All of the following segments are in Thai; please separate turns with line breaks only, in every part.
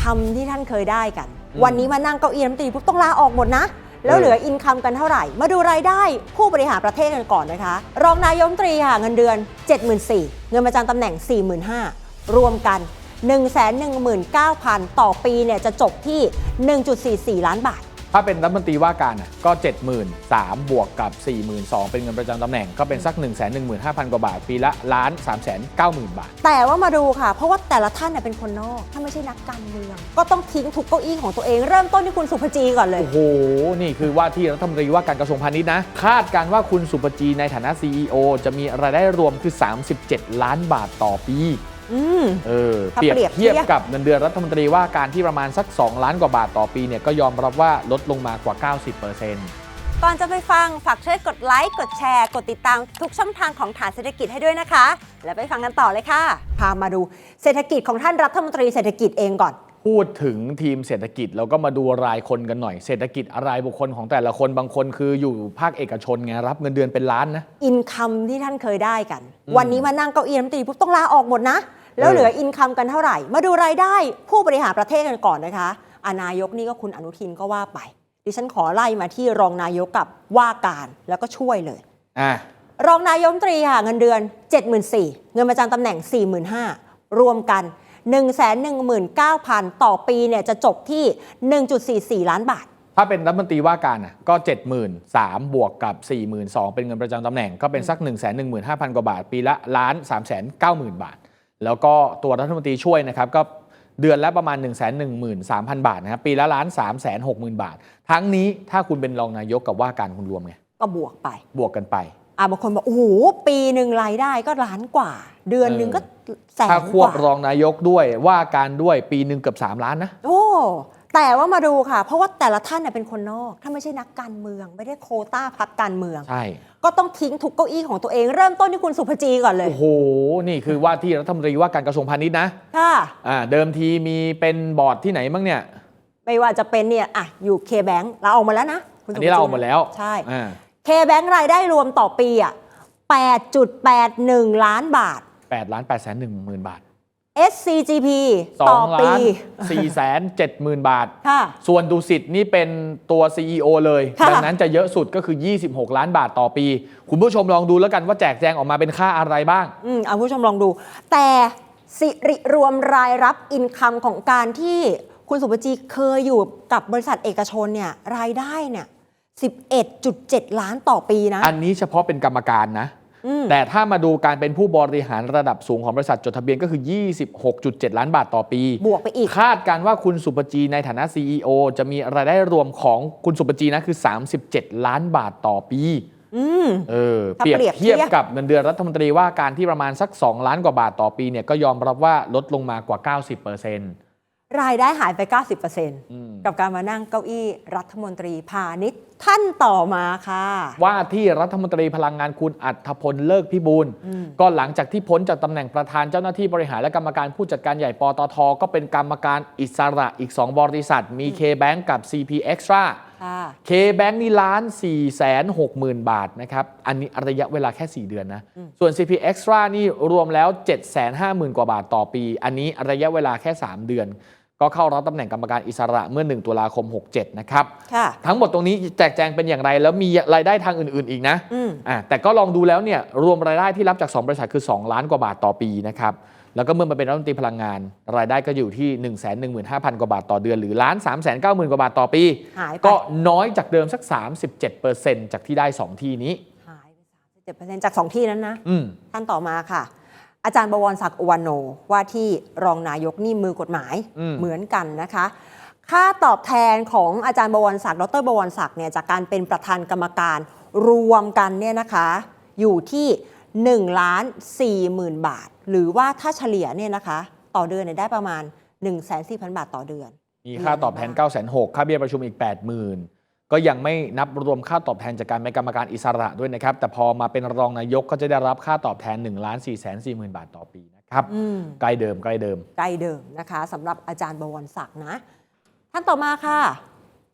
คัมที่ท่านเคยได้กัน
อืม
วันนี้มานั่งเก้าอี้รัฐมนตรีปุ๊บต้องลาออกหมดนะ แล้ว
เออ
เหลืออินคัมกันเท่าไหร่ มาดูรายได้ผู้บริหารประเทศกันก่อนนะคะ รองนายกรัฐมนตรีค่ะเงินเดือน 74,000เงินประจำตำแหน่ง 45,000 รวมกัน 119,000 ต่อปีเนี่ยจะจบที่ 1.44 ล้านบาท
ถ้าเป็นรัฐมนตรีว่าการน่ะก็ 73,000 บวกกับ 42,000 เป็นเงินประจำตำแหน่งก็เป็นสัก 115,000 กว่าบาท ปีละล้าน390,000 บาท
แต่ว่ามาดูค่ะ เพราะว่าแต่ละท่านเนี่ยเป็นคนนอก ถ้าไม่ใช่นักการเมือง ก็ต้องทิ้งทุกเก้าอี้ของตัวเอง เริ่มต้นที่คุณสุภจีก่อนเลย
โอ้โห นี่คือว่าที่รัฐมนตรีว่าการกระทรวงพาณิชย์นะ คาดการณ์ว่าคุณสุปจีในฐานะ CEO จะมีรายได้รวมคือ 37 ล้านบาทต่อปี
อืม
เออ
ถ้า
เปรียบ
เปรียบ
เทียบ
เทียบ
กับเงินเดือนรัฐมนตรีว่าการที่ประมาณสัก 2 ล้านกว่าบาทต่อปีเนี่ยก็ยอมรับว่าลดลงมากว่า 90%
ก่อนจะไปฟัง ฝากช่วยกดไลค์ กดแชร์ กดติดตามทุกช่องทางของฐานเศรษฐกิจให้ด้วยนะคะ แล้วไปฟังกันต่อเลยค่ะ พามาดูเศรษฐกิจของท่านรัฐมนตรีเศรษฐกิจเองก่อน
พูดถึงทีมเศรษฐกิจเราก็มาดูรายคนกันหน่อย เศรษฐกิจรายบุคคลของแต่ละคนบางคนคืออยู่ภาคเอกชนไงรับเงินเดือนเป็นล้านนะ
อินคัมที่ท่านเคยได้กัน
อืม
วันนี้มานั่งเก้าอี้รัฐมนตรีปุ๊บต้องลาออกหมดนะ แล้ว
เออ
เหลืออินคัมกันเท่าไหร่ มาดูรายได้ผู้บริหารประเทศกันก่อนนะคะอานายกนี่ก็คุณอนุทินก็ว่าไป ดิฉันขอไล่มาที่รองนายกกับว่าการแล้วก็ช่วยเลย
อะ
รองนายกรัฐมนตรีค่ะเงินเดือน 74,000เงินประจำตำแหน่ง 45,000รวมกัน 119,000 ต่อปีเนี่ยจะจบที่ 1.44 ล้านบาท
ถ้าเป็นรัฐมนตรีว่าการน่ะก็ 73,000บวกกับ 42,000 เป็นเงินประจำตำแหน่ง ก็เป็นสัก 115,000 กว่าบาท ปีละล้าน390,000 บาท แล้วก็ตัวรัฐมนตรีช่วยนะครับก็เดือนละประมาณ 113,000 บาทนะครับปีละล้าน360,000บาท ทั้งนี้ถ้าคุณเป็นรองนายกกับว่าการคุณรวมไง
ก็บวกไป
บวกกันไป
อะบางคนบอกโอ้โหปีหนึ่งรายได้ก็ล้านกว่า เดือนหนึ่งก็แสน
ถ้ากควบ
ว่าร
องนายกด้วยว่าการด้วยปีหนึ่งเกือบ3ล้านนะ
โอ้แต่ว่ามาดูค่ะ เพราะว่าแต่ละท่านเนี่ยเป็นคนนอก ถ้าไม่ใช่นักการเมือง ไม่ได้โควต้าพักการเมือง
ใช่
ก็ต้องทิ้งทุกเก้าอี้ของตัวเองเริ่มต้นที่คุณสุภจีก่อนเลย
โอ้โห นี่คือว่าที่รัฐมนตรีว่าการกระทรวงพาณิชย์นะ
ค่ะ
อ่าเดิมทีมีเป็นบอร์ดที่ไหนบ้างเนี่ย
ไม่ว่าจะเป็นเนี่ยอะอยู่เคแบงค์เราออกมาแล้วนะคุณ
อั
สุ
น
ภ
นี้เราเอาหมดแล้ว
ใช่
อ่า
เคแบงค์รายได้รวมต่อปีอะ8.81 ล้านบาท
8ล้าน8แสน1หมื่นบาท
SCGP ต่อ
2
ปี
ล้าน4แสน7หมื่นบาท
ค่ะ
ส่วนดูสิตนี่เป็นตัว CEO เลย
ค่ะ
ดังนั้นจะเยอะสุดก็คือ 26 ล้านบาทต่อปี คุณผู้ชมลองดูแล้วกันว่าแจกแจงออกมาเป็นค่าอะไรบ้าง
อืมเอาผู้ชมลองดู แต่สิริรวมรายรับอินคัมของการที่คุณสุภจีเคยอยู่กับบริษัทเอกชนเนี่ยรายได้เนี่ย11.7 ล้านต่อปีนะ
อันนี้เฉพาะเป็นกรรมการนะ
อืม
แต่ถ้ามาดูการเป็นผู้บริหารระดับสูงของบริษัทจดทะเบียนก็คือ 26.7 ล้านบาทต่อปี
บวกไปอีก
คาดการณ์ว่าคุณสุปจีในฐานะ CEO จะมีรายได้รวมของคุณสุปจีนะคือ 37 ล้านบาทต่อปี
อืม
เออ
ถ้า
เปรียบ
เปรียบ
เทียบ
เทียบ
กับเงินเดือนรัฐมนตรีว่าการที่ประมาณสัก 2 ล้านกว่าบาทต่อปีเนี่ยก็ยอมรับว่าลดลงมากว่า 90%
รายได้หายไป
อืม
90% กับการมานั่งเก้าอี้รัฐมนตรีพาณิชย์ท่านต่อมาค่ะ
ว่าที่รัฐมนตรีพลังงานคุณอัธพลเลิกพิบูล
อืม
ก็หลังจากที่พ้นจากตำแหน่งประธานเจ้าหน้าที่บริหารและกรรมการผู้จัดการใหญ่ปตท ก็เป็นกรรมการอิสระอีก 2 บริษัท มี K-Bank กับ CP Extra
ค่ะ
K-Bank นี่ล้าน4แสน6หมื่นบาทนะครับ อันนี้ระยะเวลาแค่ 4 เดือนนะ ส่วน CP Extra นี่รวมแล้ว7แสน5หมื่นกว่าบาทต่อปี อันนี้ระยะเวลาแค่ 3 เดือน ก็เข้ารับตำแหน่งกรรมการอิสระเมื่อ 1 ตุลาคม 67 นะครับ
ค่ะ
ทั้งหมดตรงนี้แจกแจงเป็นอย่างไร แล้วมีรายได้ทางอื่น ๆ อีกนะ
อืม
อะแต่ก็ลองดูแล้วเนี่ยรวมรายได้ที่รับจาก 2 บริษัทคือ 2 ล้านกว่าบาทต่อปีนะครับ แล้วก็เมื่อมาเป็นรัฐมนตรีพลังงาน รายได้ก็อยู่ที่ 1 1 5 0 0 0 กว่าบาทต่อเดือน หรือล้าน3 9 0 0 0 0 กว่าบาทต่อปี
หายไป
ก็น้อยจากเดิมสัก 37%จากที่ได้ 2 ที่นี้
หายไป37%จากสองที่นั้นนะ
อืม
ท่านต่อมาค่ะ อาจารย์บวรศักดิ์อุวันโนว่าที่รองนายกนี่มือกฎหมาย
อืม
เหมือนกันนะคะ ค่าตอบแทนของอาจารย์บวรศักดิ์ดรบวรศักดิ์เนี่ยจากการเป็นประธานกรรมการรวมกันเนี่ยนะคะอยู่ที่1ล้าน4หมื่นบาท หรือว่าถ้าเฉลี่ยเนี่ยนะคะ ต่อเดือนเนี่ยได้ประมาณ 1 4 0 0 0 0 บาทต่อเดือน
มีค่าตอบแทน 9 6 0 0 0ค่าเบี้ยประชุมอีก 80,000 ก็ยังไม่นับรวมค่าตอบแทนจากการเป็นกรรมการอิสระด้วยนะครับ แต่พอมาเป็นรองนายกก็จะได้รับค่าตอบแทน1ล้าน4 4 0 0 0 0บาทต่อปีนะครับ
อืม
ใกล้เดิมใกล้เดิม
ใกล้เดิมนะคะสำหรับอาจารย์บวรศักดิ์นะ ท่านต่อมาค่ะ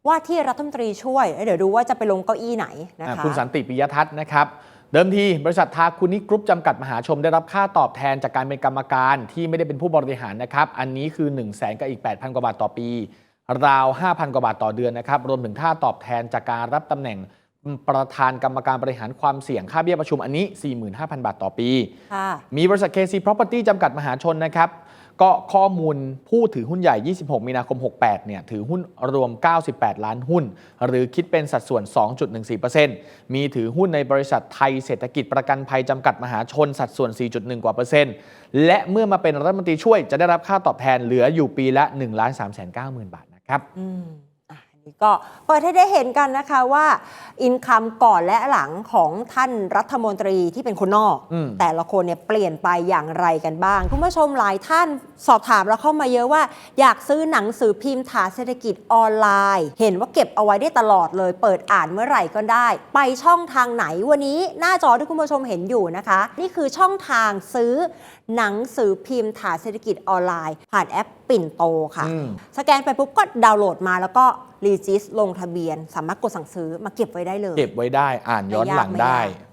ว่าที่รัฐมนตรีช่วยเดี๋ยวดูว่าจะไปลงเก้าอี้ไหนนะ
อะ
คะ
คุณสันติปิยทัศน์นะครับ เดิมทีบริษัททาคุนิกรุ๊ปจำกัดมหาชนได้รับค่าตอบแทนจากการเป็นกรรมการที่ไม่ได้เป็นผู้บริหารนะครับ อันนี้คือ 1 0 0 0 0แสนกับอีก 8,000 กว่าบาทต่อปี ราว 5,000 กว่าบาทต่อเดือนนะครับรวมถึงค่าตอบแทนจากการรับตำแหน่งประธานกรรมการบริหารความเสี่ยงค่าเบี้ยประชุมอันนี้ 45,000 บาทต่อปี
ค่ะ
มีบริษัท KC Property จำกัดมหาชนนะครับ ก็ข้อมูลผู้ถือหุ้นใหญ่ 26 มีนาคม 68 เนี่ย ถือหุ้นรวม 98 ล้านหุ้น หรือคิดเป็นสัดส่วน 2.14%มีถือหุ้นในบริษัทไทยเศรษฐกิจประกันภัยจำกัดมหาชน สัดส่วน 4.1 กว่าเปอร์เซ็นต์ และเมื่อมาเป็นรัฐมนตรีช่วยจะได้รับค่าตอบแทนเหลืออยู่ปีละ 1 3 9 0 0 0 0 บาทนะ ครับ
อืมอะอันนี้ก็เปิดให้ได้เห็นกันนะคะว่า อินคัมก่อนและหลังของท่านรัฐมนตรีที่เป็นคนนอก
อืม
แต่ละคนเนี่ยเปลี่ยนไปอย่างไรกันบ้าง คุณผู้ชมหลายท่านสอบถามเราเข้ามาเยอะว่า อยากซื้อหนังสือพิมพ์ฐานเศรษฐกิจออนไลน์ เห็นว่าเก็บเอาไว้ได้ตลอดเลย เปิดอ่านเมื่อไหร่ก็ได้ ไปช่องทางไหนวันนี้หน้าจอที่คุณผู้ชมเห็นอยู่นะคะ นี่คือช่องทางซื้อ หนังสือพิมพ์ฐานเศรษฐกิจออนไลน์ ผ่านแอปปิ่นโตค่ะ
อืม
สแกนไปปุ๊บก็ดาวน์โหลดมาแล้วก็รีจิสลงทะเบียน สามารถกดสั่งซื้อมาเก็บไว้ได้เลย
เก็บไว้ได้อ่านย้อนหลังได้